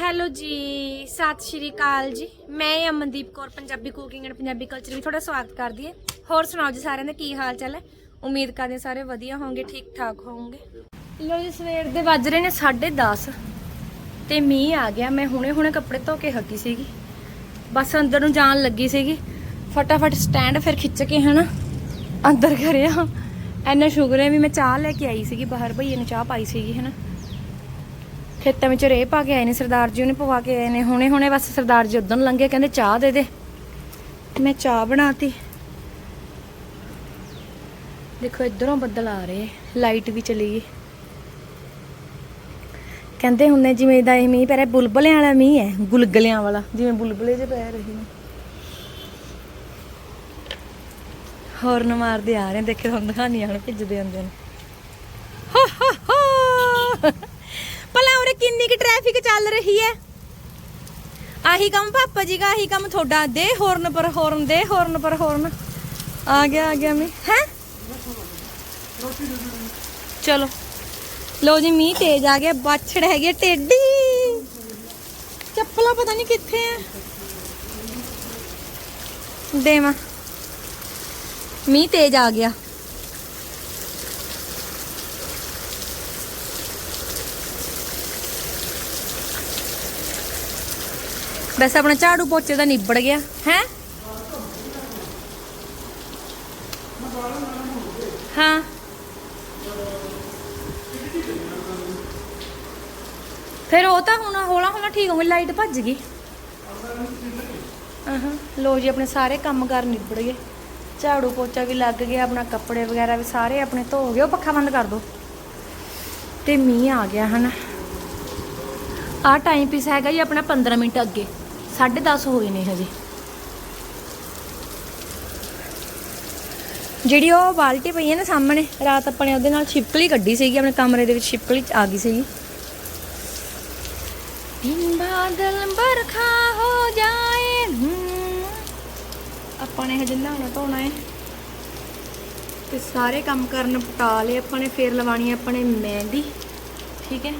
Hello ਜੀ, ਸਤਿ ਸ਼੍ਰੀ ਅਕਾਲ ਜੀ। ਮੈਂ Amandeep Kaur, Punjabi cooking and Punjabi culture ਵੀ ਤੁਹਾਡਾ ਸਵਾਗਤ ਕਰਦੀ ਹੈ। ਹੋਰ ਸੁਣਾਓ ਜੀ ਸਾਰਿਆਂ ਦਾ, ਕੀ ਹਾਲ ਚਾਲ ਹੈ? ਉਮੀਦ ਕਰਦੇ ਹਾਂ ਸਾਰੇ ਵਧੀਆ ਹੋਵੋਗੇ ਠੀਕ ਠਾਕ ਹੋਵੋਗੇ ਲੋ ਜੀ, ਸਵੇਰ ਦੇ ਵੱਜ ਰਹੇ ਨੇ 10:30 ਤੇ ਮੀਂਹ ਆ ਗਿਆ। ਮੈਂ ਹੁਣੇ ਹੁਣੇ ਕੱਪੜੇ ਧੋ ਕੇ ਹੱਕੀ ਸੀਗੀ। ਬਸ ਅੰਦਰ ਨੂੰ ਜਾਣ ਲੱਗੀ ਸੀਗੀ। ਫਟਾਫਟ ਸਟੈਂਡ ਫਿਰ ਖਿੱਚ ਕੇ ਹਨਾ, ਅੰਦਰ ਕਰਿਆ। ਐਨਾ ਸ਼ੁਕਰ ਹੈ ਵੀ ਮੈਂ ਚਾਹ ਲੈ ਕੇ ਆਈ ਸੀਗੀ, ਬਾਹਰ ਭਈਏ ਨੇ ਚਾਹ ਪਾਈ ਸੀਗੀ, ਹਨਾ। ਖੇਤਾਂ ਵਿੱਚ ਰੇਹ ਪਾ ਕੇ ਆਏ ਨੇ, ਸਰਦਾਰ ਜੀ ਉਹਨੇ ਪਵਾ ਕੇ ਆਏ ਨੇ। ਹੁਣੇ ਹੁਣੇ ਬਸ ਸਰਦਾਰ ਜੀ ਉਦੋਂ ਲੰਘੇ, ਕਹਿੰਦੇ ਚਾਹ ਦੇ ਦੇ। ਮੈਂ ਚਾਹ ਬਣਾਤੀ। ਦੇਖੋ, ਇਧਰੋਂ ਬੱਦਲ ਆ ਰਹੇ, ਲਾਈਟ ਵੀ ਚਲੀ ਗਈ। ਕਹਿੰਦੇ ਹੁੰਦੇ ਜਿਵੇਂ ਦਾ ਇਹ ਮੀਂਹ ਪੈ ਰਿਹਾ, ਬੁਲਬੁਲਿਆਂ ਵਾਲਾ ਮੀਂਹ ਹੈ, ਗੁਲਗਲਿਆਂ ਵਾਲਾ, ਜਿਵੇਂ ਬੁਲਬਲੇ ਜੇ ਪੈ ਰਹੇ ਨੇ। ਹੌਰਨ ਮਾਰਦੇ ਆ ਰਹੇ ਦੇਖੇ ਤੁਹਾਨੂੰ ਦਿਖਾਣੀ ਆਣ ਭਿੱਜਦੇ ਆਉਂਦੇ ਨੇ। ਹੋ ਹੋ ਹੋ! ਭਲਾ ਉਰੇ ਕਿੰਨੀ ਕੁ ਟ੍ਰੈਫਿਕ ਚੱਲ ਰਹੀ ਹੈ? ਆਹੀ ਕੰਮ ਪਾਪਾ ਜੀ ਦਾ, ਆਹੀ ਕੰਮ ਤੁਹਾਡਾ। ਦੇ ਹੌਰਨ ਪਰ ਹੌਰਨ ਦੇ ਹੌਰਨ ਪਰ ਹੌਰਨ ਆ ਗਿਆ ਆ ਗਿਆ ਮੈਂ ਹੈ? ਚਲੋ। ਲੋ ਜੀ, ਮੀਂਹ ਤੇਜ਼ ਆ ਗਿਆ। ਬਾਛੜ ਹੈਗੀ ਆ ਟੇਡੀ ਚੱਪਲਾਂ ਪਤਾ ਨਹੀਂ ਕਿੱਥੇ ਆ ਦੇਵਾਂ। ਮੀਂਹ ਤੇਜ਼ ਆ ਗਿਆ। ਵੈਸੇ ਆਪਣਾ ਝਾੜੂ ਪੋਚੇ ਦਾ ਨਿਬੜ ਗਿਆ, ਹੈ? ਹਾਂ। ਫਿਰ ਉਹ ਤਾਂ ਹੁਣ ਹੌਲਾ ਹੌਲਾ ਠੀਕ ਹੋ ਗਈ, ਲਾਈਟ ਭੱਜ ਗਈ। ਆਹਾਂ ਲੋ ਜੀ, ਆਪਣੇ ਸਾਰੇ ਕੰਮ ਕਾਰ ਨਿਬੜ ਗਏ। ਝਾੜੂ ਪੋਚਾ ਵੀ ਲੱਗ ਗਿਆ, ਆਪਣਾ ਕੱਪੜੇ ਵਗੈਰਾ ਵੀ ਸਾਰੇ ਆਪਣੇ ਧੋ ਗਏ, ਉਹ ਪੱਖਾ ਬੰਦ ਕਰ ਦੋ। ਤੇ ਮੀਂਹ ਆ ਗਿਆ, ਹਨਾ। ਆ ਟਾਈਮ ਪੀਸ ਹੈਗਾ ਜੀ ਆਪਣਾ 15 ਮਿੰਟ ਅੱਗੇ। 10:30 ਹੋਏ ਨੇ ਹਜੇ। ਜਿਹੜੀ ਉਹ ਬਾਲਟੀ ਪਈ ਹੈ ਨਾ ਸਾਹਮਣੇ ਰਾਤ ਆਪਣੇ ਉਹਦੇ ਨਾਲ ਛਿਪਕਲੀ ਕੱਢੀ ਸੀਗੀ ਆਪਣੇ ਕਮਰੇ ਦੇ ਵਿੱਚ ਛਿਪਕਲੀ ਆ ਗਈ ਸੀਗੀ। ਬਿਨ ਬਾਦਲ ਬਰਖਾ ਹੋ ਜਾਏ। ਆਪਾਂ ਨੇ ਹਜੇ ਨਹਾਉਣਾ ਧੋਣਾ ਹੈ। ਤੇ ਸਾਰੇ ਕੰਮ ਕਰਨ ਪਟਾ ਲਏ ਆਪਾਂ ਨੇ ਫੇਰ ਲਵਾਣੀ ਹੈ ਆਪਣੇ ਮਹਿੰਦੀ। ਠੀਕ ਹੈ।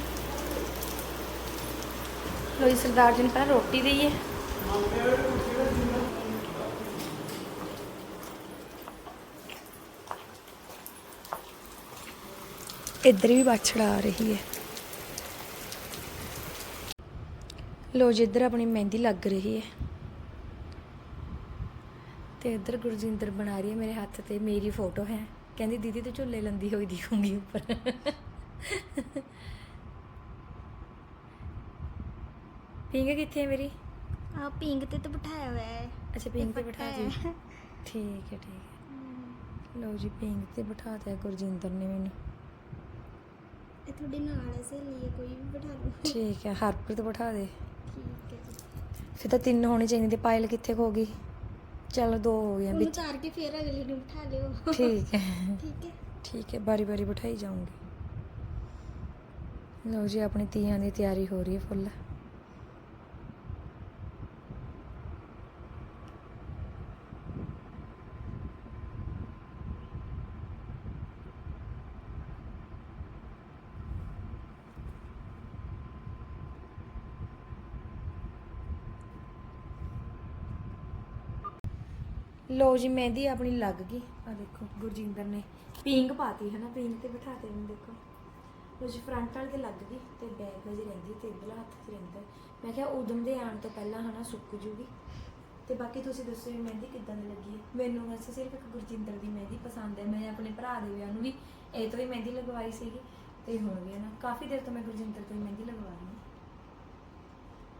ਲੋ ਸਰਦਾਰ ਜੀ ਨੂੰ ਪਹਿਲਾਂ ਰੋਟੀ ਦੇਈਏ। ਇੱਧਰ ਵੀ ਬਾਛੜ ਆ ਰਹੀ ਹੈ। ਲੋ ਜੀ, ਇੱਧਰ ਆਪਣੀ ਮਹਿੰਦੀ ਲੱਗ ਰਹੀ ਹੈ। ਤੇ ਇੱਧਰ ਗੁਰਜਿੰਦਰ ਬਣਾ ਰਹੀ ਹੈ ਮੇਰੇ ਹੱਥ ਤੇ, ਮੇਰੀ ਫੋਟੋ ਹੈ। ਕਹਿੰਦੀ, ਦੀਦੀ ਤੂੰ ਝੁੱਲੇ ਲੰਦੀ ਹੋਈ ਦਿਖੂਗੀ ਉੱਪਰ। ਪਿੰਗ ਕਿੱਥੇ ਹੈ ਮੇਰੀ? ਆ ਪਿੰਗ ਤੇ ਤਾਂ ਬਿਠਾਇਆ ਹੋਇਆ ਹੈ। ਅੱਛਾ ਪਿੰਗ ਤੇ ਬਿਠਾ ਦੀ ਹੈ। ਠੀਕ ਹੈ ਠੀਕ ਹੈ। ਲਓ ਜੀ ਪਿੰਗ ਤੇ ਬਿਠਾ ਦਿਆ ਗੁਰਜਿੰਦਰ ਨੇ ਮੈਨੂੰ। ਇਹ ਤੁਹਾਡੇ ਨਾਲ ਹੈ ਸਹੇਲੀ ਹੈ ਕੋਈ ਵੀ ਬਿਠਾ ਲਓ ਠੀਕ ਹੈ ਹਰਪ੍ਰੀਤ ਬਿਠਾ ਦੇ। ਠੀਕ ਹੈ ਜੀ। ਫਿਰ ਤਾਂ ਤਿੰਨ ਹੋਣੇ ਚਾਹੀਦੇ ਤੇ ਪਾਇਲ ਕਿੱਥੇ ਖੋ ਗਈ? ਚਲ ਦੋ ਹੋ ਗਏ ਵਿੱਚ। ਤਾਰ ਕੇ ਫੇਰ ਅਗਲੀ ਨੂੰ ਬਿਠਾ ਲਿਓ ਠੀਕ ਹੈ। ਠੀਕ ਹੈ। ਠੀਕ ਹੈ ਬਾਰੀ ਬਾਰੀ ਬਿਠਾਈ ਜਾਊਂਗੀ। ਲਓ ਜੀ ਆਪਣੀ ਤੀਆਂ ਦੀ ਤਿਆਰੀ ਹੋ ਰਹੀ ਹੈ ਫੁੱਲ। ਲੋ ਜੀ, ਮਹਿੰਦੀ ਆਪਣੀ ਲੱਗ ਗਈ। ਆ ਦੇਖੋ, ਗੁਰਜਿੰਦਰ ਨੇ ਪਿੰਗ ਪਾਤੀ ਹੈ ਨਾ ਪਿੰਗ ਤੇ ਬਿਠਾਤੇ ਨੇ ਦੇਖੋ। ਲੋ ਜੀ ਫਰੰਟ ਵਾਲੇ ਤੇ ਲੱਗ ਗਈ ਤੇ ਬੈਕ ਵਜੇ ਰਹਿੰਦੀ, ਤੇ ਇਧਰਲਾ ਹੱਥ 'ਚ ਰਹਿੰਦਾ। ਮੈਂ ਕਿਹਾ ਉਦਮ ਦੇ ਆਉਣ ਤੋਂ ਪਹਿਲਾਂ ਹਨਾ ਸੁੱਕ ਜੂਗੀ। ਤੇ ਬਾਕੀ ਤੁਸੀਂ ਦੱਸੋ ਵੀ ਮਹਿੰਦੀ ਕਿੱਦਾਂ ਦੀ ਲੱਗੀ ਹੈ? ਮੈਨੂੰ ਵੈਸੇ ਸਿਰਫ ਇੱਕ ਗੁਰਜਿੰਦਰ ਦੀ ਮਹਿੰਦੀ ਪਸੰਦ ਹੈ। ਮੈਂ ਆਪਣੇ ਭਰਾ ਦੇ ਵਿਆਹ ਨੂੰ ਵੀ ਇਹ ਤੋਂ ਹੀ ਮਹਿੰਦੀ ਲਗਵਾਈ ਸੀਗੀ। ਤੇ ਹੁਣ ਵੀ ਹੈ ਨਾ, ਕਾਫੀ ਦੇਰ ਤੋਂ ਮੈਂ ਗੁਰਜਿੰਦਰ ਤੋਂ ਹੀ ਮਹਿੰਦੀ ਲਗਵਾ ਰਹੀ ਹਾਂ।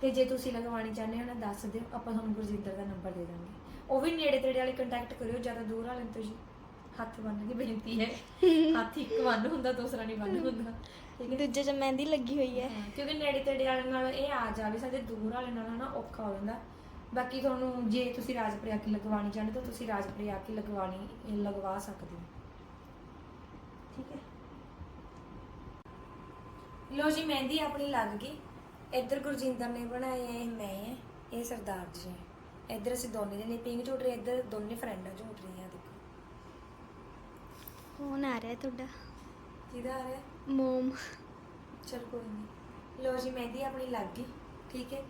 ਤੇ ਜੇ ਤੁਸੀਂ ਲਗਵਾਉਣੀ ਚਾਹੁੰਦੇ ਹੋ ਨਾ ਦੱਸ ਦਿਓ ਆਪਾਂ ਤੁਹਾਨੂੰ ਗੁਰਜਿੰਦਰ ਦਾ ਨੰਬਰ ਦੇ ਦਾਂਗੇ। ਉਹ ਵੀ ਨੇੜੇ ਤੇੜੇ ਵਾਲੇ ਕੰਟੈਕਟ ਕਰਿਓ ਜ਼ਿਆਦਾ ਦੂਰ ਵਾਲੇ ਤੋਂ ਜੀ। ਹੱਥ ਬੰਨ ਕੇ ਬੇਨਤੀ ਹੈ। ਹੱਥ ਇੱਕ ਬੰਨ ਹੁੰਦਾ ਦੂਸਰਾ ਨਹੀਂ ਬੰਨ ਹੁੰਦਾ। ਠੀਕ ਹੈ। ਦੂਜੇ ਚ ਮਹਿੰਦੀ ਲੱਗੀ ਹੋਈ ਹੈ। ਕਿਉਂਕਿ ਨੇੜੇ ਤੇੜੇ ਵਾਲੇ ਨਾਲ ਇਹ ਆ ਜਾਵੇ ਸਾਡੇ ਦੂਰ ਵਾਲੇ ਨਾਲ ਹਨਾ ਔਖਾ ਹੋ ਜਾਂਦਾ। ਬਾਕੀ ਤੁਹਾਨੂੰ ਜੇ ਤੁਸੀਂ ਰਾਜਪੁਰੇ ਆ ਕੇ ਲਗਵਾਉਣੀ ਚਾਹੁੰਦੇ ਤਾਂ ਤੁਸੀਂ ਰਾਜਪੁਰੇ ਆ ਕੇ ਲਗਵਾ ਸਕਦੇ ਹੋ। ਠੀਕ ਹੈ। ਲੋ ਜੀ ਮਹਿੰਦੀ ਆਪਣੀ ਲੱਗ ਗਈ। ਇੱਧਰ ਗੁਰਜਿੰਦਰ ਨੇ ਬਣਾਏ ਹੈ ਇਹ ਮੈਂ ਹੈ ਇਹ ਸਰਦਾਰ ਜੀ ਹੈ ਇੱਧਰ ਅਸੀਂ ਦੋਨੇ ਜਣੇ ਪਿੰਕ ਝੂਟ ਰਹੇ ਇੱਧਰ ਦੋਨੇ ਫਰੈਂਡਾਂ ਝੂਟ ਰਹੀਆਂ ਦੇਖੋ। ਫੋਨ ਆ ਰਿਹਾ ਤੁਹਾਡਾ। ਕਿਹਦਾ ਆ ਰਿਹਾ? ਮੋਮ। ਚਲ ਕੋਈ ਨਹੀਂ ਲੋ ਜੀ ਮਹਿੰਦੀ ਆਪਣੀ ਲੱਗ ਗਈ ਠੀਕ ਹੈ?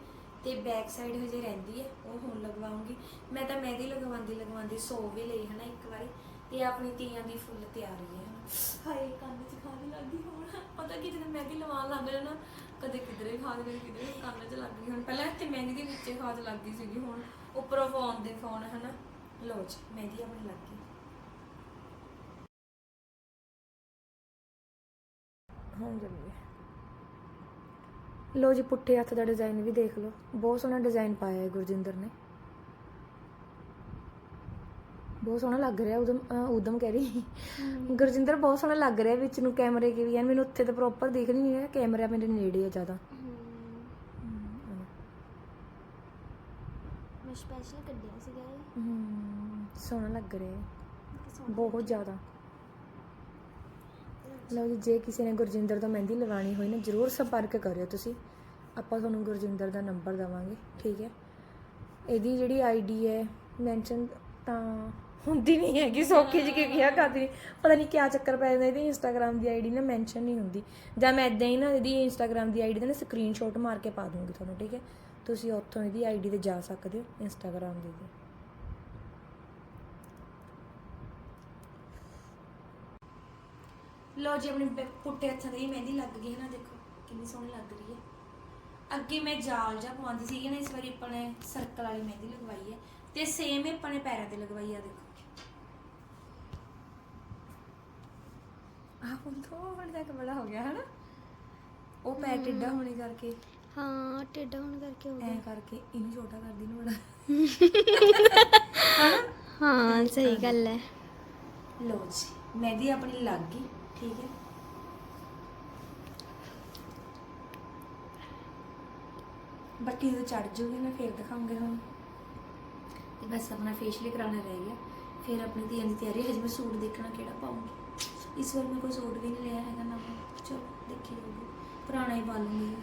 ਤੇ ਬੈਕ ਸਾਈਡ ਹਜੇ ਰਹਿੰਦੀ ਹੈ ਉਹ ਹੁਣ ਲਗਵਾਉਂਗੀ। ਮੈਂ ਤਾਂ ਮਹਿੰਦੀ ਲਗਵਾਉਂਦੀ ਲਗਵਾਉਂਦੀ ਸੋ ਵੀ ਲਈ ਹਨਾ ਇੱਕ ਵਾਰੀ ਤੇ ਆਪਣੀ ਤੀਆਂ ਦੀ ਫੁੱਲ ਤਿਆਰੀ ਹੈ। ਹਾਏ ਕੰਨ 'ਚ ਖਾਣ ਲੱਗੀ ਹੁਣ। ਪਤਾ ਕੀ ਜਦੋਂ ਮਹਿੰਦੀ ਲਵਾਉਣ ਲੱਗ ਜਾਣਾ ਕਦੇ ਕਿਧਰੇ ਖਾਦ ਕਦੇ ਕਿਧਰੇ ਕੰਨ 'ਚ ਲੱਗ ਗਈ ਹੁਣ ਪਹਿਲਾਂ ਇੱਥੇ ਮਹਿੰਦੀ ਦੇ ਵਿੱਚੇ ਖਾਦ ਲੱਗ ਗਈ ਸੀਗੀ, ਹੁਣ ਉੱਪਰੋਂ ਫੋਨ ਦੇ ਫੋਨ ਹਨਾ? ਲਓ ਜੀ, ਮਹਿੰਦੀ ਆਪਣੀ ਲੱਗ ਗਈ। ਹੁਣ ਚੱਲੀਏ। ਲੋ ਜੀ, ਪੁੱਠੇ ਹੱਥ ਦਾ ਡਿਜ਼ਾਈਨ ਵੀ ਦੇਖ ਲਓ। ਬਹੁਤ ਸੋਹਣਾ ਡਿਜ਼ਾਈਨ ਪਾਇਆ ਹੈ ਗੁਰਜਿੰਦਰ ਨੇ। ਬਹੁਤ ਸੋਹਣਾ ਲੱਗ ਰਿਹਾ ਉਦਮ ਅਹ ਉਦਮ ਕਹਿ ਰਹੀ। ਗੁਰਜਿੰਦਰ ਬਹੁਤ ਸੋਹਣਾ ਲੱਗ ਰਿਹਾ ਵਿੱਚ ਨੂੰ ਕੈਮਰੇ ਕੇ ਵੀ ਐਨ ਮੈਨੂੰ ਉੱਥੇ ਤਾਂ ਪ੍ਰੋਪਰ ਦਿਖ ਨਹੀਂ ਰਿਹਾ। ਕੈਮਰਾ ਮੇਰੇ ਨੇੜੇ ਆ ਜ਼ਿਆਦਾ। ਮੈਂ ਸਪੈਸ਼ਲ ਕੱਢਿਆ ਸੀਗਾ ਇਹ। ਹਮ, ਸੋਹਣਾ ਲੱਗ ਰਿਹਾ। ਹੈ ਕਿ ਸੋਹਣਾ ਬਹੁਤ ਜ਼ਿਆਦਾ। ਲਓ ਜੀ ਜੇ ਕਿਸੇ ਨੇ ਗੁਰਜਿੰਦਰ ਤੋਂ ਮਹਿੰਦੀ ਲਗਾਣੀ ਹੋਈ ਨਾ ਜਰੂਰ ਸੰਪਰਕ ਕਰਿਓ ਤੁਸੀਂ। ਆਪਾਂ ਤੁਹਾਨੂੰ ਗੁਰਜਿੰਦਰ ਦਾ ਨੰਬਰ ਦਵਾਂਗੇ ਠੀਕ ਹੈ? ਇਹਦੀ ਜਿਹੜੀ ਆਈਡੀ ਹੈ ਮੈਂਸ਼ਨ ਤਾਂ ਹੁੰਦੀ ਨਹੀਂ ਹੈਗੀ, ਸੌਖੀ ਜਿਹੀ ਕਿ ਕਿਹਾ ਕਰਦੀ ਨਹੀਂ। ਪਤਾ ਨਹੀਂ ਕਿਆ ਚੱਕਰ ਪੈ ਜਾਂਦਾ, ਇਹਦੀ ਇੰਸਟਾਗ੍ਰam ਦੀ ਆਈਡੀ ਨਾ ਮੈਂਸ਼ਨ ਨਹੀਂ ਹੁੰਦੀ। ਜਾਂ ਮੈਂ ਇਦਾਂ ਹੀ ਨਾ ਇਹਦੀ ਇੰਸਟਾਗ੍ਰam ਦੀ ਆਈਡੀ ਦਾ ਨਾ ਸਕਰੀਨਸ਼ਾਟ ਮਾਰ ਕੇ ਪਾ ਦੂੰਗੀ ਤੁਹਾਨੂੰ, ਠੀਕ ਹੈ? ਤੁਸੀਂ ਉੱਥੋਂ ਇਹਦੀ ਆਈਡੀ ਤੇ ਜਾ ਸਕਦੇ ਹੋ ਇੰਸਟਾਗ੍ਰam ਦੀ ਤੇ ਲੋ ਜੀ, ਆਪਣੇ ਪ- ਪੁੱਟੇ ਹੱਥਾਂ ਦੀ ਮਹਿੰਦੀ ਲੱਗ ਗਈ ਹੈ ਨਾ, ਦੇਖੋ, ਕਿੰਨੀ ਸੋਹਣੀ ਲੱਗ ਰਹੀ ਹੈ। ਅੱਗੇ ਮੈਂ ਜਾਲ ਜਾਂ ਪਵਾਉਂਦੀ ਸੀਗੀ ਨਾ, ਇਸ ਵਾਰੀ ਆਪਾਂ ਨੇ ਸਰਕਲ ਵਾਲੀ ਮਹਿੰਦੀ ਲਗਵਾਈ ਹੈ। ਤੇ ਸੇਮ ਹੀ ਆਪਾਂ ਨੇ ਪੈਰਾਂ ਤੇ ਲਗਵਾਈ ਆ ਦੇਖੋ। ਆਹ ਹੁਣ ਥੋੜਾ ਜਿਹਾ ਕੁ ਬੜਾ ਹੋ ਗਿਆ ਹੈ ਨਾ ਉਹ ਪੈਰ ਟਿੱਡਾ ਹੋਣੇ ਕਰਕੇ। ਹਾਂ ਟੇਡਾ ਹੋਣ ਕਰਕੇ ਹੋ ਐ ਗਿਆ। ਕਰਕੇ ਇਹਨੂੰ ਛੋਟਾ ਕਰਦੀ ਨੂੰ ਬੜਾ ਹਾਂ ਸਹੀ ਗੱਲ ਹੈ ਲੋ ਜੀ ਮਹਿੰਦੀ ਆਪਣੀ ਲੱਗ ਗਈ ਠੀਕ ਹੈ ਬਾਕੀ ਜਦੋਂ ਚੜ ਜੂਗੀ ਮੈਂ ਫੇਰ ਦਿਖਾਉਂਗੀ ਤੁਹਾਨੂੰ। ਤੇ ਬਸ ਆਪਣਾ ਫੇਸ਼ੀਅਲ ਕਰਾਉਣਾ ਰਹਿ ਗਿਆ। ਫਿਰ ਆਪਣੀ ਧੀਆਂ ਦੀ ਤਿਆਰੀ ਹਜੇ ਮੈਂ ਸੂਟ ਦੇਖਣਾ ਕਿਹੜਾ ਪਾਉਂਗੀ ਇਸ ਵਾਰ ਮੈਂ ਕੋਈ ਸੂਟ ਵੀ ਨਹੀਂ ਲਿਆ ਹੈਗਾ ਨਾ। ਚਲੋ, ਦੇਖੀ ਜਾਊਗੀ। ਪੁਰਾਣਾ ਹੀ ਪਾ ਲੂੰਗੀ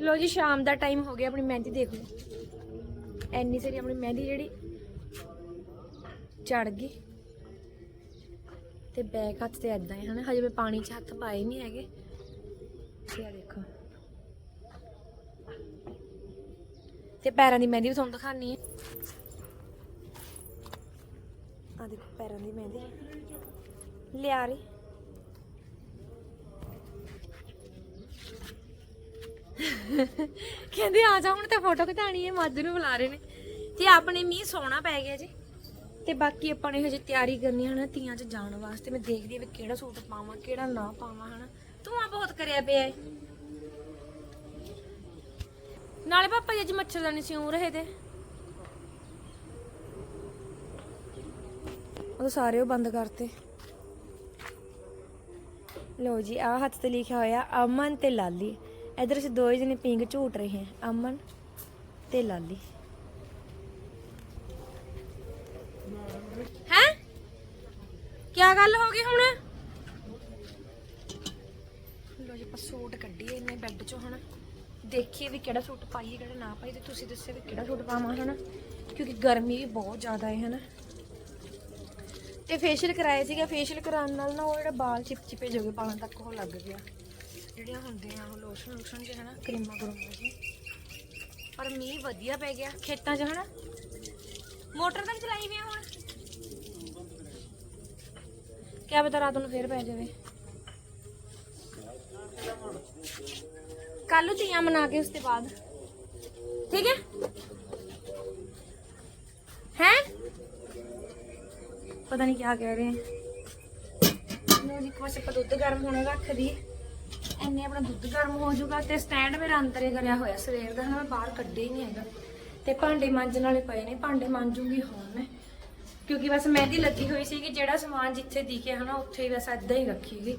ਲੋ ਜੀ, ਸ਼ਾਮ ਦਾ ਟਾਈਮ ਹੋ ਗਿਆ, ਆਪਣੀ ਮਹਿੰਦੀ ਦੇਖ ਲਓ। ਐਨੀ ਸਾਰੀ ਆਪਣੀ ਮਹਿੰਦੀ ਜਿਹੜੀ ਚੜ ਗਈ। ਤੇ ਬੈਕ ਹੱਥ ਤੇ ਐਦਾਂ ਹੀ ਹਨਾ? ਹਜੇ ਮੈਂ ਪਾਣੀ 'ਚ ਹੱਥ ਪਾਏ ਨਹੀਂ ਹੈਗੇ। ਤੇ ਦੇਖੋ। ਤੇ ਪੈਰਾਂ ਦੀ ਮਹਿੰਦੀ ਵੀ ਤੁਹਾਨੂੰ ਦਿਖਾਣੀ ਹੈ ਆ ਦੇਖੋ ਪੈਰਾਂ ਦੀ ਮਹਿੰਦੀ। ਲਿਆ ਰਹੀ ਕਹਿੰਦੇ ਆ ਜਾ ਹੁਣ ਤੇ ਫੋਟੋ ਖਿਚਾਣੀ ਹੈ ਮੱਝ ਨੂੰ ਬੁਲਾ ਰਹੇ ਨੇ। ਤੇ ਆਪਣੇ ਮੀਂਹ ਸੋਹਣਾ ਪੈ ਗਿਆ ਜੀ। ਤੇ ਬਾਕੀ ਆਪਾਂ ਨੇ ਹਜੇ ਤਿਆਰੀ ਕਰਨੀ ਹੈ ਨਾ ਤੀਆਂ 'ਚ ਜਾਣ ਵਾਸਤੇ। ਮੈਂ ਦੇਖਦੀ ਆ ਵੀ ਕਿਹੜਾ ਸੂਟ ਪਾਵਾਂ, ਕਿਹੜਾ ਨਾ ਪਾਵਾਂ, ਹਨਾ। ਤੂੰ ਬਹੁਤ ਕਰਿਆ ਪਿਆ ਏ। ਨਾਲੇ ਪਾਪਾ ਜੀ ਅੱਜ ਮੱਛਰਦਾਨੀ ਸਿਉਂ ਰਹੇ ਤੇ। ਉਹ ਸਾਰੇ ਉਹ ਬੰਦ ਕਰਤੇ। ਲੋ ਜੀ ਆ ਹੱਥ ਤੇ ਲਿਖਿਆ ਹੋਇਆ ਅਮਨ ਤੇ ਲਾਲੀ। ਇਧਰ ਅਸੀਂ ਦੋ ਜਣੇ ਪਿੰਗ ਝੂਟ ਰਹੇ ਹਾਂ ਅਮਨ ਤੇ ਲਾਲੀ। ਹੈ? ਕੀ ਗੱਲ ਹੋ ਗਈ ਹੁਣ? ਲੋ ਜੀ ਆਪਾਂ ਸੂਟ ਕੱਢੀਏ ਇਹਨੇ ਬੈੱਡ ਚੋਂ ਹਨਾ। ਦੇਖੀਏ ਵੀ ਕਿਹੜਾ ਸੂਟ ਪਾਈਏ, ਕਿਹੜਾ ਨਾ ਪਾਈਏ ਤੇ ਤੁਸੀਂ ਦੱਸਿਓ ਵੀ ਕਿਹੜਾ ਸੂਟ ਪਾਵਾਂ, ਹਨਾ? ਕਿਉਂਕਿ ਗਰਮੀ ਵੀ ਬਹੁਤ ਜ਼ਿਆਦਾ ਹੈ, ਹਨਾ? ਤੇ ਫੇਸ਼ੀਅਲ ਕਰਾਇਆ ਸੀਗਾ ਫੇਸ਼ੀਅਲ ਕਰਾਉਣ ਨਾਲ ਨਾ ਉਹ ਜਿਹੜਾ ਵਾਲ ਚਿਪਚਿਪੇ ਜੋਗੇ ਪਾਉਣ ਤੱਕ ਉਹ ਲੱਗ ਗਿਆ। ਜਿਹੜੀਆਂ ਹੁੰਦੀਆਂ ਉਹ ਲੋਸ਼ਨ ਲੋਸ਼ਨ ਜਿਹੇ, ਹਨਾ? ਕਰੀਮਾਂ ਕਰੂਮਾਂ ਜੀ ਪਰ ਮੀਂਹ ਵਧੀਆ ਪੈ ਗਿਆ, ਖੇਤਾਂ 'ਚ, ਹਨਾ? ਮੋਟਰ ਤਾਂ ਚਲਾਈ ਵੀ ਹੁਣ? ਕਿਆ ਪਤਾ ਰਾਤ ਨੂੰ ਫੇਰ ਪੈ ਜਾਵੇ। ਕੱਲ ਨੂੰ ਤੀਆਂ ਮਨਾ ਕੇ ਉਸ ਤੋਂ ਬਾਅਦ। ਠੀਕ ਹੈ? ਹੈ? ਪਤਾ ਨਹੀਂ ਕਿਆ ਕਹਿ ਰਹੇ ਹੈ ਇੱਕ ਪਾਸੇ ਆਪਾਂ ਦੁੱਧ ਗਰਮ ਹੋਣਾ ਰੱਖਦੀ। ਦਈਏ ਐਨੇ ਆਪਣਾ ਦੁੱਧ ਗਰਮ ਹੋ ਜਾਊਗਾ ਤੇ ਸਟੈਂਡ ਮੇਰਾ ਅੰਦਰੇ ਕਰਿਆ ਹੋਇਆ ਸਵੇਰ ਦਾ ਮੈਂ ਬਾਹਰ ਕੱਢੇ ਹੀ ਨਹੀਂ ਹੈਗਾ। ਤੇ ਭਾਂਡੇ ਮਾਂਜਣ ਵਾਲੇ ਪਏ ਨੇ, ਭਾਂਡੇ ਮਾਂਜੂਗੀ ਹੁਣ ਮੈਂ। ਕਿਉਂਕਿ ਬਸ ਮਹਿੰਦੀ ਲੱਗੀ ਹੋਈ ਸੀ ਕਿ ਜਿਹੜਾ ਸਮਾਨ ਜਿੱਥੇ ਦਿਖਿਆ, ਹਨਾ, ਉੱਥੇ ਹੀ ਬਸ ਏਦਾਂ ਹੀ ਰੱਖੀ ਗਈ।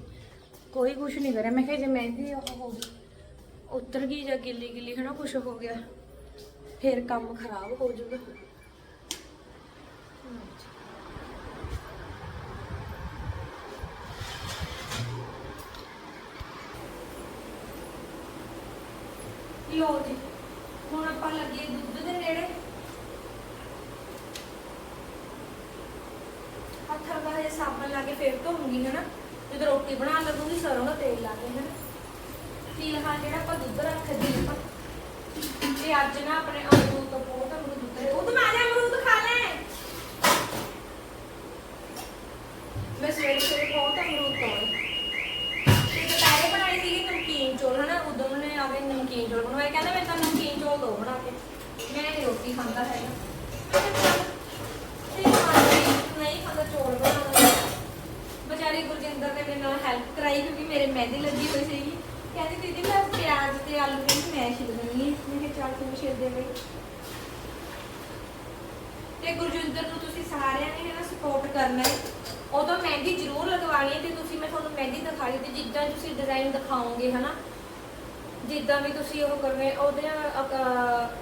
ਕੋਈ ਕੁਝ ਨਹੀਂ ਕਰਿਆ। ਮੈਂ ਕਿਹਾ ਜੇ ਮਹਿੰਦੀ ਉਹ ਹੋ ਗਈ। ਉੱਤਰ ਗਈ ਜਾਂ ਗਿੱਲੀ ਗਿੱਲੀ, ਹਨਾ ਕੁਝ ਹੋ ਗਿਆ। ਫਿਰ ਕੰਮ ਖਰਾਬ ਹੋ ਜਾਊਗਾ। ਲੋ ਜੀ, ਹੁਣ ਆਪਾਂ ਲੱਗੇ ਦੁੱਧ ਦੇ ਨੇੜੇ। ਹੱਥਾਂ ਦਾ ਹਜੇ ਸਾਬਣ ਲਾ ਕੇ ਫੇਰ ਧੋਉਂਗੀ ਹਨਾ। ਜਦੋਂ ਰੋਟੀ ਬਣਾ ਲੱਗੂਗੀ, ਸਰੋਂ ਦਾ ਤੇਲ ਲਾ ਕੇ, ਹਨਾ। ਫਿਲਹਾਲ ਜਿਹੜਾ ਆਪਾਂ ਦੁੱਧ ਰੱਖਦੇ ਆਪਾਂ। ਤੇ ਅੱਜ ਨਾ ਆਪਣੇ ਅਮਰੂਦ ਤੋਂ ਬਹੁਤ ਅਮਰੂਦ ਉਤਰੇ। ਉਹ ਤਾਂ ਮੈਂ ਅਮਰੂਦ ਖਾ ਲੈ। ਮੈਂ ਸਵੇਰੇ ਸਵੇਰੇ ਬਹੁਤ ਅਮਰੂਦ ਤੋੜੇ ਤੇ ਦੁਪਹਿਰੇ ਬਣਾਈ ਸੀਗੀ ਨਮਕੀਨ ਚੌਲ, ਹਨਾ? ਉਦੋਂ ਉਹਨੇ ਆਵੇ ਨਮਕੀਨ ਚੌਲ ਬਣਵਾਏ। ਕਹਿੰਦਾ ਮੈਂ ਤਾਂ ਨਮਕੀਨ ਚੌਲ ਦੋ ਬਣਾ ਕੇ। ਮੈਂ ਨਹੀਂ ਰੋਟੀ ਖਾਂਦਾ ਹੈਗਾ। ਤੇ ਨਹੀਂ ਖਾਂਦਾ, ਚੌਲ ਬਣਾਉਣਾ। ਵਿਚਾਰੀ ਗੁਰਜਿੰਦਰ ਨੇ ਮੇਰੇ ਨਾਲ ਹੈਲਪ ਕਰਾਈ, ਕਿਉਂਕਿ ਮੇਰੇ ਮਹਿੰਦੀ ਲੱਗੀ ਹੋਈ ਸੀਗੀ ਕਹਿੰਦੀ ਦੀਦੀ ਮੈਂ ਪਿਆਜ਼ ਤੇ ਆਲੂ ਕਹਿੰਦੀ ਮੈਂ ਛਿਲ ਦਿੰਦੀ ਹਾਂ। ਮੈਂ ਕਿਹਾ ਚੱਲ ਤੂੰ ਛਿਲ ਦੇ ਬਈ। ਤੇ ਗੁਰਜਿੰਦਰ ਨੂੰ ਤੁਸੀਂ ਸਾਰਿਆਂ ਨੇ ਹੈ ਨਾ ਸਪੋਰਟ ਕਰਨਾ ਹੈ ਉਦੋਂ ਮਹਿੰਦੀ ਜ਼ਰੂਰ ਲਗਵਾਣੀ ਤੇ ਤੁਸੀਂ ਮੈਂ ਤੁਹਾਨੂੰ ਮਹਿੰਦੀ ਦਿਖਾਈ ਤੇ ਜਿੱਦਾਂ ਤੁਸੀਂ ਡਿਜ਼ਾਈਨ ਦਿਖਾਓਗੇ, ਹਨਾ? ਜਿੱਦਾਂ ਵੀ ਤੁਸੀਂ ਉਹ ਕਰਵੇ ਉਹਦੇ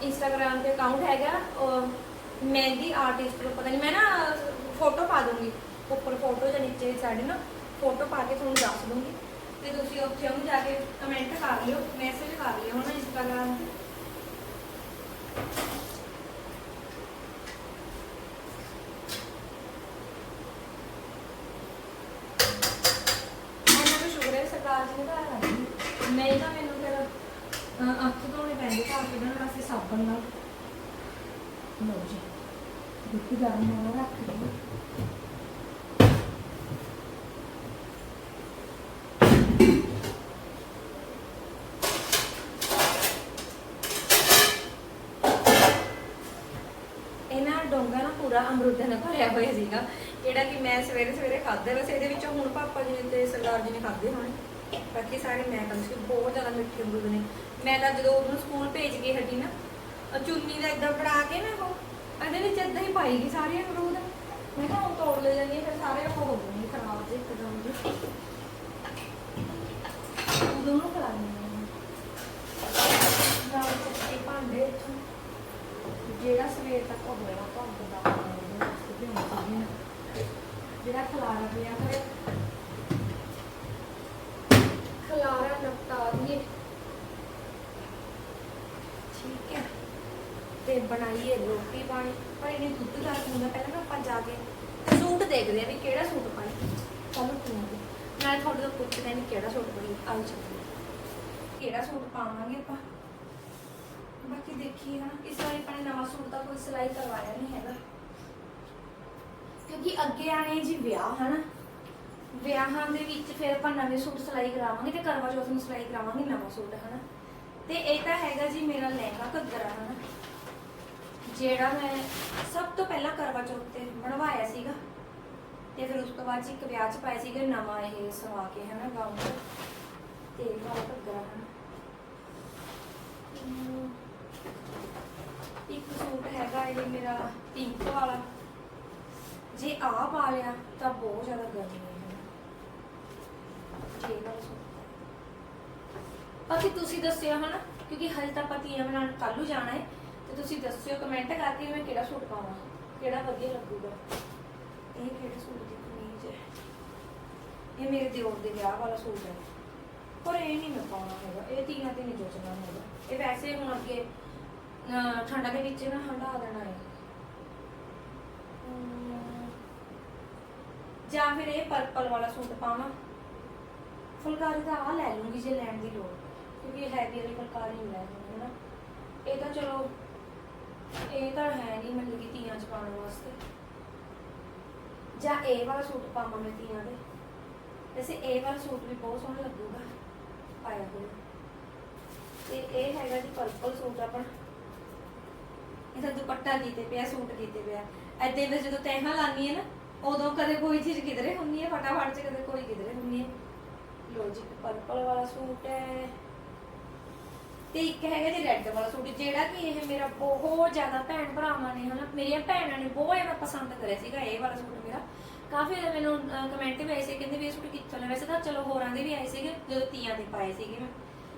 ਇੰਸਟਾਗ੍ਰam ਤੇ ਅਕਾਊਂਟ ਹੈਗਾ ਮਹਿੰਦੀ ਆਰਟਿਸਟ ਨੂੰ ਪਤਾ ਨਹੀਂ ਮੈਂ ਨਾ ਫੋਟੋ ਪਾ ਦੂੰਗੀ, ਉੱਪਰ ਫੋਟੋ ਜਾਂ ਨੀਚੇ ਸਾਈਡ ਨਾ, ਫੋਟੋ ਪਾ ਕੇ ਤੁਹਾਨੂੰ ਦੱਸ ਦੂੰਗੀ। ਤੇ ਤੁਸੀਂ ਉੱਥੇ ਉਹਨੂੰ ਜਾ ਕੇ ਕਮੈਂਟ ਕਰ ਲਿਓ ਮੈਸੇਜ ਕਰ ਲਿਓ ਨਾ ਇੰਸਟਾਗ੍ਰam ਤੇ। ਸਰਕਾਰ ਜੀ ਨਹੀਂ ਤਾਂ ਮੈਨੂੰ ਫਿਰ ਅੱਖ ਧੋਣੇ ਪੈਂਦੇ, ਘਰ ਕੱਢਣ ਵਾਸਤੇ ਸਾਬਣ ਨਾਲ। ਲਓ ਜੀ ਦੁੱਧ ਗਰਮ ਹੋਣਾ ਰੱਖ ਦਿਓ ਇਹਨਾਂ ਡੋਂਗਾ ਨਾ ਪੂਰਾ ਅਮਰੂਦ ਨਾਲ ਭਰਿਆ ਹੋਇਆ ਸੀਗਾ, ਜਿਹੜਾ ਕਿ ਮੈਂ ਸਵੇਰੇ ਸਵੇਰੇ ਖਾਧਾ ਵੈਸੇ ਇਹਦੇ ਵਿੱਚੋਂ ਹੁਣ ਪਾਪਾ ਜੀ ਤੇ ਸਰਦਾਰ ਜੀ ਨੇ ਖਾਧੇ ਹੋਣੇ। ਬਾਕੀ ਸਾਰੇ ਮੈਂ ਖਾਂਦੀ ਸੀ, ਬਹੁਤ ਜ਼ਿਆਦਾ ਮਿੱਠੇ ਅਮਰੂਦ ਨੇ। ਮੈਂ ਤਾਂ ਜਦੋਂ ਉਹਨੂੰ ਸਕੂਲ ਭੇਜ ਕੇ ਹਟੀ ਨਾ ਅਹ ਚੁੰਨੀ ਦਾ ਇਦਾਂ ਫੜਾ ਕੇ ਨਾ ਉਹ ਇਹਦੇ ਵਿੱਚ ਇਦਾਂ ਹੀ ਪਾਈਗੀ ਸਾਰੇ ਅਮਰੂਦ। ਮੈਂ ਕਿਹਾ ਉਹ ਤੋੜ ਲੈ ਜਾਂਦੀ ਫਿਰ ਸਾਰੇ ਉਹ ਹੋ ਜਾਣਗੇ ਖਰਾਬ ਜਿਹੇ ਇੱਕਦਮ ਜਿਹੇ ਦੋਨੋਂ ਖਾ ਲੈਣੇ ਨਾਲ ਚੱਕੇ ਭਾਂਡੇ ਇੱਥੋਂ। ਜਿਹੜਾ ਸਵੇਰ ਤੱਕ ਉਹ ਹੋਇਆ ਭੰਗ ਦਾ ਜਿਹੜਾ ਖਲਾਰਾ ਪਿਆ ਕਰੇ ਖਲਾਰਾ ਨਪਟਾ ਦਈਏ। ਠੀਕ ਹੈ। ਤੇ ਬਣਾਈਏ ਰੋਟੀ ਪਾਣੀ। ਪਰ ਇਹਨੇ ਦੁੱਧ ਦਾ ਹੁੰਦਾ ਪਹਿਲਾਂ ਨਾ ਆਪਾਂ ਜਾ ਕੇ ਸੂਟ ਦੇਖਦੇ ਆ ਵੀ ਕਿਹੜਾ ਸੂਟ ਪਾਈ ਚਲੋ ਠੀਕ ਹੈ। ਤੁਹਾਡੇ ਤੋਂ ਪੁੱਛਦੇ ਆ ਕਿਹੜਾ ਸੂਟ ਪਾਈ ਆਓ ਚੱਲੀਏ। ਕਿਹੜਾ ਸੂਟ ਪਾਵਾਂਗੇ ਆਪਾਂ? ਬਾਕੀ ਦੇਖੀਏ ਨਾ ਇਸ ਵਾਰੀ ਆਪਣੇ ਨਵਾਂ ਸੂਟ ਦਾ ਕੋਈ ਸਿਲਾਈ ਕਰਵਾਇਆ ਨਹੀਂ ਹੈਗਾ। ਕਿਉਂਕਿ ਅੱਗੇ ਆਣੇ ਜੀ ਵਿਆਹ ਹਨਾ। ਵਿਆਹਾਂ ਦੇ ਵਿੱਚ ਫਿਰ ਆਪਾਂ ਨਵੇਂ ਸੂਟ ਸਿਲਾਈ ਕਰਾਵਾਂਗੇ ਤੇ ਕਰਵਾ ਚੌਥ ਨੂੰ ਸਿਲਾਈ ਕਰਾਵਾਂਗੇ ਨਵਾਂ ਸੂਟ ਹਨਾ। ਤੇ ਇਹ ਤਾਂ ਹੈਗਾ ਜੀ ਮੇਰਾ ਲਹਿੰਗਾ ਘੱਗਰਾ ਹਨਾ। ਜਿਹੜਾ ਮੈਂ ਸਭ ਤੋਂ ਪਹਿਲਾਂ ਕਰਵਾ ਚੌਥ ਤੇ ਬਣਵਾਇਆ ਸੀਗਾ। ਤੇ ਫਿਰ ਉਸ ਤੋਂ ਬਾਅਦ ਜੀ ਇੱਕ ਵਿਆਹ 'ਚ ਪਾਇਆ ਸੀਗਾ ਨਵਾਂ ਇਹ ਸਵਾ ਕੇ ਹਨਾ ਗਾਊਨ ਤੇ ਵਾਲਾ ਘੱਗਰਾ ਹਨਾ। ਹਮ, ਇੱਕ ਸੂਟ ਹੈਗਾ ਇਹ ਮੇਰਾ ਪਿੰਕ ਵਾਲਾ। ਜੇ ਆ ਪਾ ਲਿਆ ਤਾਂ ਬਹੁਤ ਜ਼ਿਆਦਾ ਗਰਮੀ ਹੈ। ਇਹ ਵਾਲਾ ਸੂਟ ਬਾਕੀ ਤੁਸੀਂ ਦੱਸਿਓ ਹਨਾ, ਕਿਉਂਕਿ ਹਜੇ ਤਾਂ ਪਤੀਆਂ ਬਣਾਉਣ ਕੱਲ੍ਹ ਨੂੰ ਜਾਣਾ ਹੈ। ਤੇ ਤੁਸੀਂ ਦੱਸਿਓ ਕਮੈਂਟ ਕਰਕੇ ਵੀ ਮੈਂ ਕਿਹੜਾ ਸੂਟ ਪਾਵਾਂ। ਕਿਹੜਾ ਵਧੀਆ ਲੱਗੂਗਾ। ਇਹ ਕਿਹੜੇ ਸੂਟ ਦੀ ਕਮੀਜ਼ ਹੈ? ਇਹ ਮੇਰੇ ਦਿਓਰ ਦੇ ਵਿਆਹ ਵਾਲਾ ਸੂਟ ਹੈ। ਪਰ ਇਹ ਨਹੀਂ ਮੈਂ ਪਾਉਣਾ ਹੈਗਾ। ਇਹ ਤੀਆਂ ਤੇ ਨਹੀਂ ਜੋਚਣਾ ਹੈਗਾ। ਇਹ ਵੈਸੇ ਹੁਣ ਅੱਗੇ ਅਹ, ਠੰਡਾ ਦੇ ਵਿੱਚ ਨਾ ਹੰਡਾ ਦੇਣਾ ਹੈ ਅਮ, ਜਾਂ ਫਿਰ ਇਹ ਪਰਪਲ ਵਾਲਾ ਸੂਟ ਪਾਵਾਂ ਫੁਲਕਾਰੀ ਦਾ ਆ ਲੈ ਲੂੰਗੀ ਜੇ ਲੈਣ ਦੀ ਲੋੜ। ਕਿਉਂਕਿ ਇਹ ਹੈਵੀ ਵਾਲੀ ਫੁਲਕਾਰੀ ਨਹੀਂ ਲੈ ਲੂੰਗੀ ਨਾ ਇਹ ਤਾਂ ਚਲੋ ਇਹ ਤਾਂ ਹੈ ਨਹੀਂ ਮਤਲਬ ਕਿ ਤੀਆਂ ਚ ਪਾਉਣ ਵਾਸਤੇ। ਜਾਂ ਇਹ ਵਾਲਾ ਸੂਟ ਪਾਵਾਂ ਮੈਂ ਤੀਆਂ ਦੇ। ਵੈਸੇ ਇਹ ਵਾਲਾ ਸੂਟ ਵੀ ਬਹੁਤ ਸੋਹਣਾ ਲੱਗੂਗਾ ਪਾਇਆ ਹੋਇਆ। ਤੇ ਇਹ ਹੈਗਾ ਜੀ ਪਰਪਲ ਸੂਟ ਆਪਣਾ। ਇਹਦਾ ਦੁਪੱਟਾ ਕੀਤੇ ਪਿਆ, ਸੂਟ ਕੀਤੇ ਪਿਆ। ਐਦੇ ਵਿੱਚ ਜਦੋਂ ਤੈਹਾਂ ਲਾਨੀ ਹੈ ਨਾ, ਉਦੋਂ ਕਦੇ ਕੋਈ ਚੀਜ਼ ਕਿਧਰੇ ਹੁੰਦੀ ਹੈ ਫਟਾਫਟ ਚ ਕਦੇ ਕੋਈ ਕਿਧਰੇ ਹੁੰਦੀ ਹੈ ਲੋ ਜੀ ਪਰਪਲ ਵਾਲਾ ਸੂਟ ਹੈ। ਤੇ ਇੱਕ ਹੈਗਾ ਜੀ ਰੈੱਡ ਵਾਲਾ ਸੂਟ, ਜਿਹੜਾ ਕਿ ਇਹ ਮੇਰਾ ਬਹੁਤ ਜ਼ਿਆਦਾ ਭੈਣ ਭਰਾਵਾਂ ਨੇ ਹਨਾ, ਮੇਰੀਆਂ ਭੈਣਾਂ ਨੇ ਬਹੁਤ ਜ਼ਿਆਦਾ ਪਸੰਦ ਕਰਿਆ ਸੀਗਾ ਇਹ ਵਾਲਾ ਸੂਟ ਮੇਰਾ। ਕਾਫੀ ਮੈਨੂੰ ਕਮੈਂਟ ਵੀ ਆਏ ਸੀ ਕਹਿੰਦੇ ਵੀ ਇਹ ਸੂਟ ਕਿੱਥੋਂ ਲਿਆ? ਵੈਸੇ ਤਾਂ ਚਲੋ ਹੋਰਾਂ ਦੇ ਵੀ ਆਏ ਸੀਗੇ, ਜਦੋਂ ਤੀਆਂ ਦੇ ਪਾਏ ਸੀਗੇ ਮੈਂ।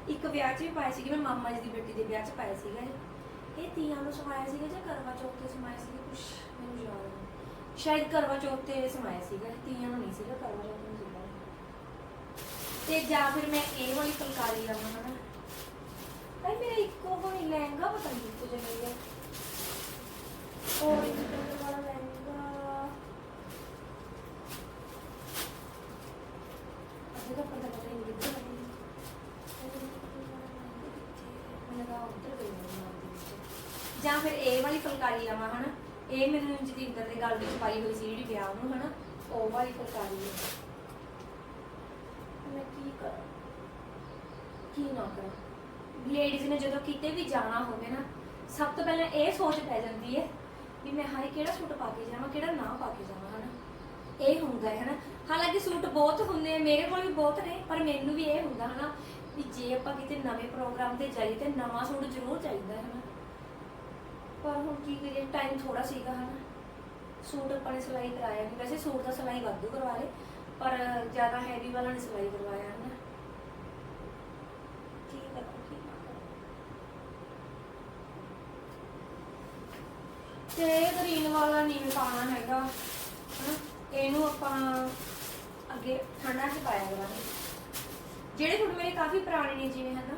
ਇੱਕ ਵਿਆਹ 'ਚ ਵੀ ਪਾਏ ਸੀਗੇ, ਮੈਂ ਮਾਮਾ ਜੀ ਦੀ ਬੇਟੀ ਦੇ ਵਿਆਹ 'ਚ ਪਾਏ ਸੀਗਾ ਇਹ। ਇਹ ਤੀਆਂ ਨੂੰ ਸਮਾਇਆ ਸੀਗਾ ਜਾਂ ਕਰਵਾ ਚੌਥ ਤੇ ਸਮਾਇਆ ਸੀਗਾ? ਕੁਛ ਮੈਨੂੰ ਯਾਦ ਨਹੀਂ। ਸ਼ਾਇਦ ਕਰਵਾ ਚੌਥ ਤੇ ਸਮਾਇਆ ਸੀਗਾ ਤੀਆਂ ਨੂੰ ਨਹੀਂ ਸੀਗਾ, ਕਰਵਾ ਚੌਥ ਨੂੰ ਸੀਗਾ। ਤੇ ਜਾਂ ਫਿਰ ਮੈਂ ਇਹ ਵਾਲੀ ਫੁਲਕਾਰੀ ਲਵਾਂ, ਹਨਾ? ਭਾਈ ਮੇਰਾ ਇੱਕੋ ਕੋਈ ਲਹਿੰਗਾ ਪਤਾ ਨਹੀਂ ਕਿੱਥੇ ਚਲੇ ਗਿਆ। ਔਰੇਂਜ ਕਲਰ ਵਾਲਾ ਲਹਿੰਗਾ ਅਜੇ ਤਾਂ ਪਤਾ ਨਹੀਂ ਕਿੱਥੇ ਜਾਂ ਫਿਰ ਇਹ ਵਾਲੀ ਫੁਲਕਾਰੀ ਲਵਾਂ ਹਨਾ ਇਹ ਮੈਨੂੰ ਜਤਿੰਦਰ ਦੇ ਗਲ ਵਿੱਚ ਪਾਈ ਹੋਈ ਸੀ, ਜਿਹੜੀ ਵਿਆਹ ਨੂੰ ਹਨਾ, ਉਹ ਵਾਲੀ ਫੁਲਕਾਰੀ ਹੈ ਮੈਂ ਕੀ ਕਰਾਂ? ਕੀ ਨਾ ਕਰਾਂ? ਲੇਡੀਜ਼ ਨੇ ਜਦੋਂ ਕਿਤੇ ਵੀ ਜਾਣਾ ਹੋਵੇ ਨਾ, ਸਭ ਤੋਂ ਪਹਿਲਾਂ ਇਹ ਸੋਚ ਪੈ ਜਾਂਦੀ ਹੈ ਵੀ ਮੈਂ ਹਾਏ ਕਿਹੜਾ ਸੂਟ ਪਾ ਕੇ ਜਾਵਾਂ, ਕਿਹੜਾ ਨਾ ਪਾ ਕੇ ਜਾਵਾਂ, ਹਨਾ? ਇਹ ਹੁੰਦਾ ਹੈ, ਹਨਾ? ਹਾਲਾਂਕਿ ਸੂਟ ਬਹੁਤ ਹੁੰਦੇ ਆ, ਮੇਰੇ ਕੋਲ ਵੀ ਬਹੁਤ ਨੇ, ਪਰ ਮੈਨੂੰ ਵੀ ਇਹ ਹੁੰਦਾ, ਹਨਾ? ਵੀ ਜੇ ਆਪਾਂ ਕਿਤੇ ਨਵੇਂ ਪ੍ਰੋਗਰਾਮ ਤੇ ਜਾਈਏ ਤੇ ਨਵਾਂ ਸੂਟ ਜ਼ਰੂਰ ਚਾਹੀਦਾ ਹੈ, ਹਨਾ? ਪਰ ਹੁਣ ਕੀ ਕਰੀਏ ਟਾਈਮ ਥੋੜਾ ਸੀਗਾ ਹਨਾ। ਸੂਟ ਆਪਾਂ ਨੇ ਸਿਲਾਈ ਕਰਾਇਆ ਨਹੀਂ ਵੈਸੇ ਸੂਟ ਦਾ ਸਿਲਾਈ ਵਾਧੂ ਕਰਵਾ ਲਏ, ਪਰ ਜ਼ਿਆਦਾ ਹੈਵੀ ਵਾਲਾ ਨਹੀਂ ਸਿਲਾਈ ਕਰਵਾਇਆ ਹਨਾ। ਕੀ ਕਰਾਂ ਨਾ ਕਰਾਂ। ਤੇ ਗ੍ਰੀਨ ਵਾਲਾ ਨਹੀਂ ਮੈਂ ਪਾਣਾ ਹੈਗਾ, ਹਨਾ। ਇਹਨੂੰ ਆਪਾਂ ਅੱਗੇ ਠੰਡਾ ਚ ਪਾਇਆ ਕਰਾਂਗੇ। ਜਿਹੜੇ ਫੁੱਟ ਮੇਰੇ ਕਾਫੀ ਪੁਰਾਣੇ ਨੇ ਜਿਵੇਂ, ਹਨਾ।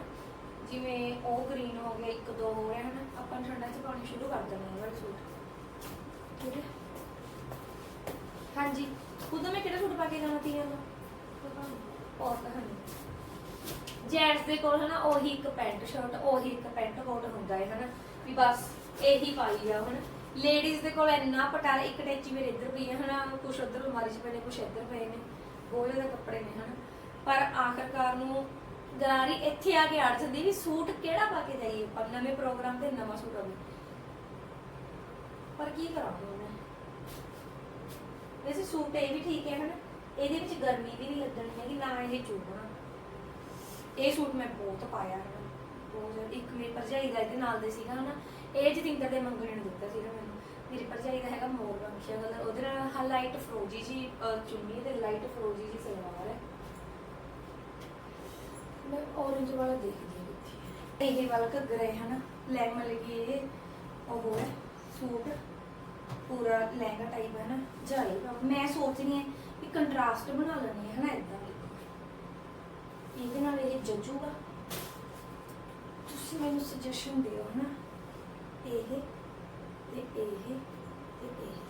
ਜਿਵੇਂ ਉਹ ਗ੍ਰੀਨ ਹੋ ਗਿਆ ਇੱਕ, ਦੋ ਹੋ ਰਿਹਾ ਹਨਾ, ਆਪਾਂ ਠੰਡਾ ਚ ਪਾਉਣੇ ਸ਼ੁਰੂ ਕਰ ਦਿੰਦੇ ਹਾਂ ਵਾਲੇ ਸੂਟ। ਠੀਕ ਹੈ? ਹਾਂਜੀ। ਉਦੋਂ ਮੈਂ ਕਿਹੜਾ ਸੂਟ ਪਾ ਕੇ ਜਾਣਾ ਤੀਆਂ ਦਾ ਔਰ ਕਹਾਣੀ ਜੈਂਟਸ ਦੇ ਕੋਲ ਹਨਾ, ਉਹੀ ਇੱਕ ਪੈਂਟ ਸ਼ਰਟ ਉਹੀ ਇੱਕ ਪੈਂਟ ਕੋਟ ਹੁੰਦਾ ਹੈ ਹਨਾ। ਵੀ ਬਸ ਇਹੀ ਪਾਈ ਆ ਹੁਣ। ਲੇਡੀਜ਼ ਦੇ ਕੋਲ ਇੰਨਾ ਪਟਾਲਾ, ਇੱਕ ਟੈਚੀ ਮੇਰੇ ਇੱਧਰ ਪਈ ਹੈ ਹਨਾ, ਕੁਛ ਉੱਧਰ ਬਿਮਾਰੀ 'ਚ ਪਏ ਨੇ, ਕੁਛ ਇੱਧਰ ਪਏ ਨੇ। ਬਹੁਤ ਜ਼ਿਆਦਾ ਕੱਪੜੇ ਨੇ ਹਨਾ। ਪਰ ਆਖਰਕਾਰ ਨੂੰ ਗਰਾਰੀ ਇੱਥੇ ਆ ਕੇ ਅੜ ਜਾਂਦੀ ਵੀ ਸੂਟ ਕਿਹੜਾ ਪਾ ਕੇ ਜਾਈਏ ਆਪਾਂ? ਨਵੇਂ ਪ੍ਰੋਗਰਾਮ ਤੇ ਨਵਾਂ ਸੂਟ ਆਵੇ ਪਰ ਕੀ ਕਰਾਂ ਹੁਣ? ਮੈਂ ਵੈਸੇ ਸੂਟ ਇਹ ਵੀ ਠੀਕ ਹੈ ਹਨਾ? ਇਹਦੇ ਵਿੱਚ ਗਰਮੀ ਵੀ ਨਹੀਂ ਲੱਗਣੀ ਹੈਗੀ, ਨਾ ਇਹ ਚੁਭਣਾ ਇਹ ਸੂਟ ਮੈਂ ਬਹੁਤ ਪਾਇਆ ਹੈ। ਬਹੁਤ ਇੱਕ ਮੇਰੀ ਭਰਜਾਈ ਦਾ ਇਹਦੇ ਨਾਲ ਦੇ ਸੀਗਾ ਹਨਾ। ਇਹ ਜਤਿੰਦਰ ਦੇ ਮੰਗਣੇ ਨੂੰ ਦਿੱਤਾ ਸੀਗਾ ਮੈਨੂੰ। ਮੇਰੀ ਭਰਜਾਈ ਦਾ ਹੈਗਾ ਮੋਰ ਬੰਖਿਆ ਕਲਰ ਉਹਦੇ ਨਾਲ ਹਾਂ ਲਾਈਟ ਫਰੋਜੀ ਜੀ ਚੁੰਨੀ ਤੇ ਲਾਈਟ ਫਰੋਜੀ ਜੀ ਸਲਵਾਰ ਹੈ। ਮੈਂ orange ਵਾਲਾ ਦੇਖਦੀ ਹਾਂ ਕਿੱਥੇ ਇਹ ਵਾਲਾ ਘੱਗਰਾ ਹੈ ਹਨਾ ਲੈਮਨ ਲਗੀ ਇਹ, ਉਹ ਹੈ, ਸੂਟ। ਪੂਰਾ ਲਹਿੰਗਾ ਟਾਈਪ ਹੈ ਨਾ ਜਾਈ ਮੈਂ ਸੋਚ ਹਾਂ ਕਿ ਕੰਟਰਾਸਟ ਬਣਾ ਲੈਣੀ ਹੈ ਨਾ ਇਦਾਂ ਇਹਦੇ ਨਾਲ ਇਹ ਜੱਜੂਗਾ। ਤੁਸੀਂ ਮੈਨੂੰ ਸੁਜੈਸ਼ਨ ਦਿਓ ਹਨਾ ਇਹ ਤੇ ਇਹ ਤੇ ਇਹ।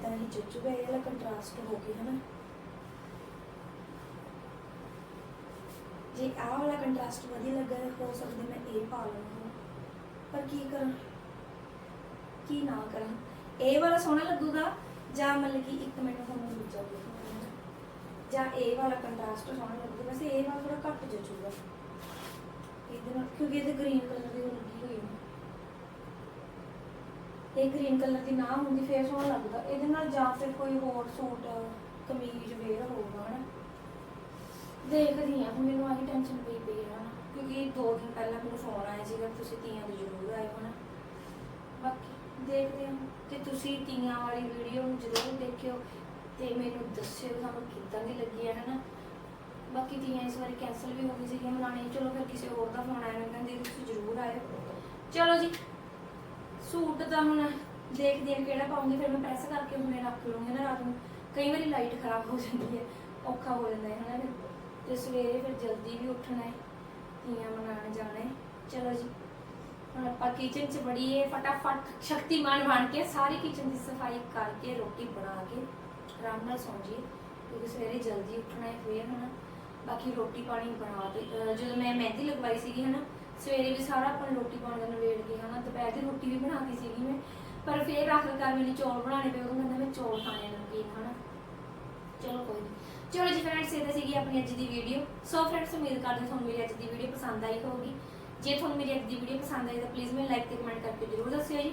ਵੀ ਹੀ ਜੱਜੂਗਾ ਇਹ ਵਾਲਾ ਕੰਟਰਾਸਟ ਹੋ ਗਿਆ ਹਨਾ। ਜੇ ਆਹ ਵਾਲਾ ਕੰਟਰਾਸਟ ਵਧੀਆ ਲੱਗਾ ਹੋ ਸਕਦਾ ਮੈਂ ਇਹ ਪਾ ਲਵਾਂ ਪਰ ਕੀ ਕਰਾਂ? ਕੀ ਨਾ ਕਰਾਂ? ਇਹ ਵਾਲਾ ਸੋਹਣਾ ਲੱਗੂਗਾ ਜਾਂ ਮਤਲਬ ਕਿ ਇੱਕ ਮੈਨੂੰ ਹੁਣ ਦੂਜਾ ਦੇਖਣਾ ਜਾਂ ਇਹ ਵਾਲਾ ਕੰਟਰਾਸਟ ਸੋਹਣਾ ਲੱਗੂਗਾ, ਵੈਸੇ ਇਹ ਵਾਲਾ ਥੋੜਾ ਘੱਟ ਜਚੂਗਾ ਇਹਦੇ ਨਾਲ, ਕਿਉਂਕਿ ਇਹਦੇ ਗ੍ਰੀਨ ਕਲਰ ਦੀ ਉਹ ਲੱਗੀ ਹੋਈ ਹੈ ਇਹ ਗ੍ਰੀਨ ਕਲਰ ਦੀ ਨਾ ਹੁੰਦੀ, ਫੇਰ ਸੋਹਣਾ ਲੱਗਦਾ। ਇਹਦੇ ਨਾਲ ਜਾਂ ਫਿਰ ਕੋਈ ਹੋਰ ਸੂਟ, ਕਮੀਜ਼ ਵੇਅਰ ਹੋਊਗਾ, ਹਨਾ? ਦੇਖਦੀ ਆ ਮੈਨੂੰ ਆਹੀ ਟੈਨਸ਼ਨ ਪਈ ਪਈ ਹੈ ਨਾ ਕਿਉਂਕਿ ਦੋ ਦਿਨ ਪਹਿਲਾਂ ਮੈਨੂੰ ਫੋਨ ਆਇਆ ਸੀਗਾ, ਤੁਸੀਂ ਤੀਆਂ ਦੇ ਜ਼ਰੂਰ ਆਇਓ ਨਾ ਬਾਕੀ ਦੇਖਦੇ ਹਾਂ। ਤੇ ਤੁਸੀਂ ਤੀਆਂ ਵਾਲੀ ਵੀਡੀਓ ਨੂੰ ਜ਼ਰੂਰ ਦੇਖਿਓ ਤੇ ਮੈਨੂੰ ਦੱਸਿਓ ਤੁਹਾਨੂੰ ਕਿੱਦਾਂ ਦੀ ਲੱਗੀ ਹੈ ਹਨਾ? ਬਾਕੀ ਤੀਆਂ ਇਸ ਵਾਰੀ ਕੈਨਸਲ ਵੀ ਹੋ ਗਈ ਸੀਗੀਆਂ ਮਨਾਉਣੀ ਚਲੋ, ਫਿਰ ਕਿਸੇ ਹੋਰ ਦਾ ਫੋਨ ਆਇਆ, ਮੈਂ ਕਹਿੰਦੀ ਤੁਸੀਂ ਜ਼ਰੂਰ ਆਇਓ। ਚਲੋ ਜੀ ਸੂਟ ਤਾਂ ਹੁਣ ਦੇਖਦੀ ਹਾਂ ਕਿਹੜਾ ਪਾਉਂਗੀ ਫਿਰ ਮੈਂ ਪ੍ਰੈਸ ਕਰਕੇ ਹੁਣੇ ਰੱਖ ਲੂੰਗੀ ਨਾ ਰਾਤ ਨੂੰ। ਕਈ ਵਾਰੀ ਲਾਈਟ ਖਰਾਬ ਹੋ ਜਾਂਦੀ ਹੈ, ਔਖਾ ਹੋ ਜਾਂਦਾ ਹੈ ਹਨਾ ਤੇ ਸਵੇਰੇ ਫਿਰ ਜਲਦੀ ਵੀ ਉੱਠਣਾ ਹੈ ਤੀਆਂ ਮਨਾਉਣ ਜਾਣਾ ਹੈ। ਚਲੋ ਜੀ, ਹੁਣ ਆਪਾਂ ਕਿਚਨ 'ਚ ਬੜੀਏ ਫਟਾਫਟ ਸ਼ਕਤੀਮਾਨ ਬਣ ਕੇ ਸਾਰੀ ਕਿਚਨ ਦੀ ਸਫ਼ਾਈ ਕਰਕੇ, ਰੋਟੀ ਬਣਾ ਕੇ, ਆਰਾਮ ਨਾਲ ਸੌਂ ਜਾਈਏ। ਕਿਉਂਕਿ ਸਵੇਰੇ ਜਲਦੀ ਉੱਠਣਾ ਹੈ, ਫੇਰ ਹਨਾ। ਬਾਕੀ ਰੋਟੀ ਪਾਣੀ ਬਣਾ ਕੇ ਜਦੋਂ ਮੈਂ ਮਹਿੰਦੀ ਲਗਵਾਈ ਸੀਗੀ ਹਨਾ ਸਵੇਰੇ ਵੀ ਸਾਰਾ ਆਪਾਂ ਰੋਟੀ ਪਾਉਣ ਦਾ ਨਵੇੜ ਕੇ ਹਨਾ, ਦੁਪਹਿਰ ਦੀ ਰੋਟੀ ਵੀ ਬਣਾਤੀ ਸੀਗੀ ਮੈਂ, ਪਰ ਫੇਰ ਆਖਰਕਾਰ ਮੈਨੂੰ ਚੌਲ ਬਣਾਉਣੇ ਪਏ ਉਹ ਕਹਿੰਦਾ ਮੈਂ ਚੌਲ ਖਾਣੇ ਨਮਕੀਨ ਹਨਾ। ਚਲੋ ਕੋਈ ਨਹੀਂ ਚਲੋ ਜੀ ਫਰੈਂਡਸ ਇਹ ਤਾਂ ਸੀਗੀ ਆਪਣੀ ਅੱਜ ਦੀ ਵੀਡੀਓ ਸੋ ਫਰੈਂਡਸ ਉਮੀਦ ਕਰਦੇ ਤੁਹਾਨੂੰ ਮੇਰੀ ਅੱਜ ਦੀ ਵੀਡੀਓ ਪਸੰਦ ਆਈ ਹੋਊਗੀ। ਜੇ ਤੁਹਾਨੂੰ ਮੇਰੀ ਅੱਜ ਦੀ ਵੀਡੀਓ ਪਸੰਦ ਆਈ ਤਾਂ ਪਲੀਜ਼ ਮੈਨੂੰ ਲਾਈਕ ਤੇ ਕਮੈਂਟ ਕਰਕੇ ਜਰੂਰ ਦੱਸਿਓ ਜੀ।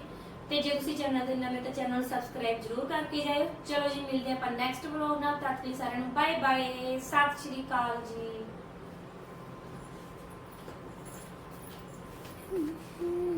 ਤੇ ਜੇ ਤੁਸੀਂ ਚੈਨਲ ਤੇ ਨਵੇਂ ਤਾਂ ਚੈਨਲ ਨੂੰ ਸਬਸਕ੍ਰਾਈਬ ਜਰੂਰ ਕਰਕੇ ਜਾਇਓ। ਚਲੋ ਜੀ, ਮਿਲਦੇ ਹਾਂ ਆਪਾਂ ਨੈਕਸਟ ਵਲੌਗ ਨਾਲ। ਤਦ ਲਈ ਸਾਰਿਆਂ ਨੂੰ ਬਾਏ ਬਾਏ ਸਤਿ ਸ਼੍ਰੀ ਅਕਾਲ ਜੀ। Mm-hmm.